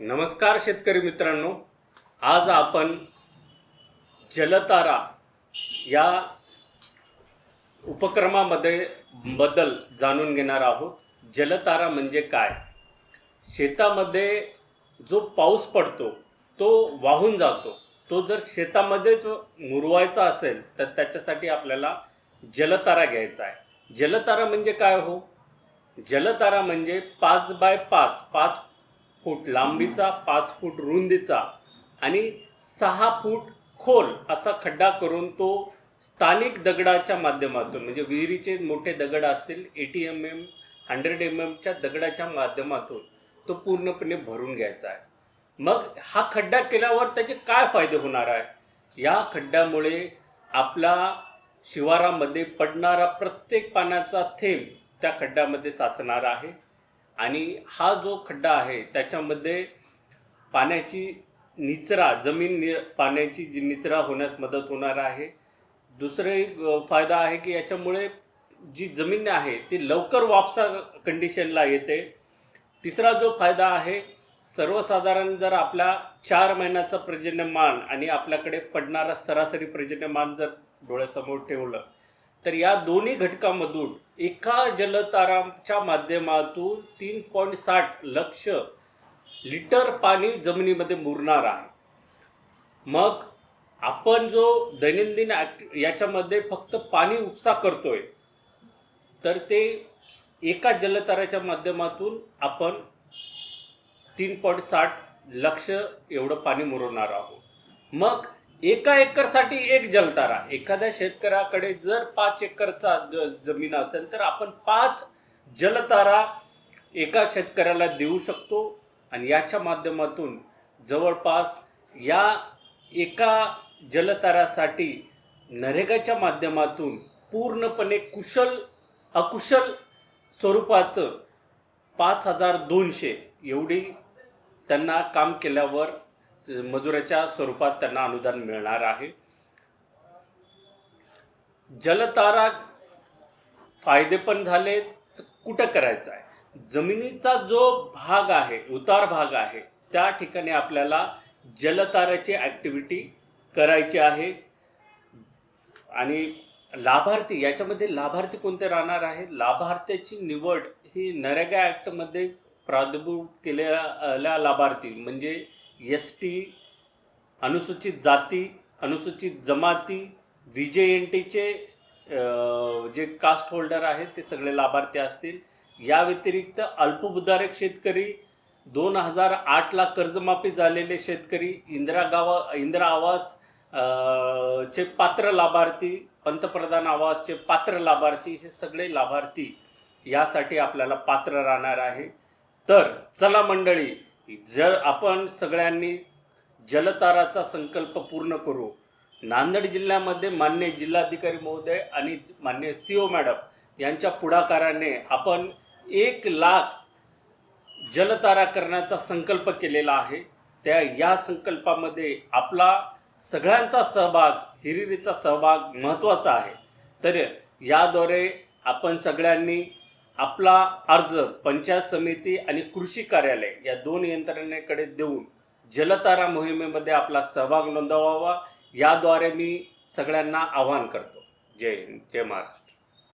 नमस्कार शेतकरी मित्रांनो. आज आपण जलतारा या उपक्रमामध्ये बद्दल जाणून घेणार आहोत. जलतारा म्हणजे काय? शेतामध्ये जो पाऊस पडतो तो वाहून जातो. तो जर शेतामध्येच मुरवायचा असेल तर त्याच्यासाठी आपल्याला जलतारा घ्यायचा आहे. जलतारा म्हणजे काय हो? जलतारा म्हणजे पाच बाय पाच पाच फूट लांबीचा पाच फूट रुंदीचा आणि सहा फूट खोल असा खड्डा करून तो स्थानिक दगडाच्या माध्यमातून म्हणजे विहिरीचे मोठे दगड असतील eighty M M hundred M एमच्या दगडाच्या माध्यमातून तो पूर्णपणे भरून घ्यायचा आहे. मग हा खड्डा केल्यावर त्याचे काय फायदे होणार आहे? या खड्ड्यामुळे आपला शिवारामध्ये पडणारा प्रत्येक पाण्याचा थेंब त्या खड्ड्यामध्ये साचणार आहे. आणि हा जो खड्डा आहे त्याच्यामध्ये पाण्याची निचरा जमीन नि पाण्याची जी निचरा होण्यास मदत होणार आहे. दुसरं एक फायदा आहे की याच्यामुळे जी जमीन आहे ती लवकर वापसा कंडिशनला येते. तिसरा जो फायदा आहे सर्वसाधारण जर आपला चार महिन्याचा पर्जन्यमान आणि आपल्याकडे पडणारा सरासरी पर्जन्यमान जर डोळ्यासमोर ठेवलं तर या दोन्ही घटकामधून एका जलताराच्या माध्यमातून तीन पॉईंट साठ लक्ष लिटर पाणी जमिनीमध्ये मुरणार आहे. मग आपण जो दैनंदिन ॲक्ट याच्यामध्ये फक्त पाणी उपसा करतोय तर ते एका जलताराच्या माध्यमातून आपण तीन पॉईंट साठ लक्ष एवढं पाणी मुरवणार आहोत. मग एका एकरसाठी एक जलतारा. एखाद्या शेतकऱ्याकडे जर पाच एकरचा ज- जमीन असेल तर आपण पाच जलतारा एका शेतकऱ्याला देऊ शकतो आणि याच्या माध्यमातून जवळपास या एका जलतारासाठी नरेगाच्या माध्यमातून पूर्णपणे कुशल अकुशल स्वरूपात पाच हजार दोनशे एवढी त्यांना काम केल्यावर मजुराच्या स्वरूपात त्यांना अनुदान मिळणार आहे. जलतारा फायदे पण झाले कुठं करायचं आहे? जमिनीचा जो भाग आहे उतार भाग आहे त्या ठिकाणी आपल्याला जलताराची ॲक्टिव्हिटी करायची आहे. आणि लाभार्थी याच्यामध्ये लाभार्थी कोणते राहणार आहे लाभार्थ्याची निवड ही नरेगा ॲक्टमध्ये प्रादुर्भूत केलेल्या लाभार्थी म्हणजे एस टी अनुसूचित जाती अनुसूचित जमाती व्ही जे एन टीचे जे कास्ट होल्डर आहेत ते सगळे लाभार्थी असतील. या व्यतिरिक्त अल्पभूधारक शेतकरी दोन हजार आठला कर्जमाफी झालेले शेतकरी इंदिरा गावा इंदिरा आवास चे पात्र लाभार्थी पंतप्रधान आवासचे पात्र लाभार्थी हे सगळे लाभार्थी यासाठी आपल्याला पात्र राहणार आहे. तर चला मंडळी जर आपण सगळ्यांनी जलताराचा संकल्प पूर्ण करू नांदेड जिल्ह्यामध्ये मान्य जिल्हाधिकारी महोदय आणि मान्य सी ओ मॅडम यांच्या पुढाकाराने आपण एक लाख जलतारा करण्याचा संकल्प केलेला आहे. त्या या संकल्पामध्ये आपला सगळ्यांचा सहभाग हिरिरीचा सहभाग महत्त्वाचा आहे. तर याद्वारे आपण सगळ्यांनी आपला अर्ज पंचायत समिती आणि कृषी कार्यालय या दोन यंत्रणेकडे देऊन जलतारा मोहिमेमध्ये आपला सहभाग नोंदवावा. याद्वारे मी सगळ्यांना आवाहन करतो. जय हिंद जय महाराष्ट्र.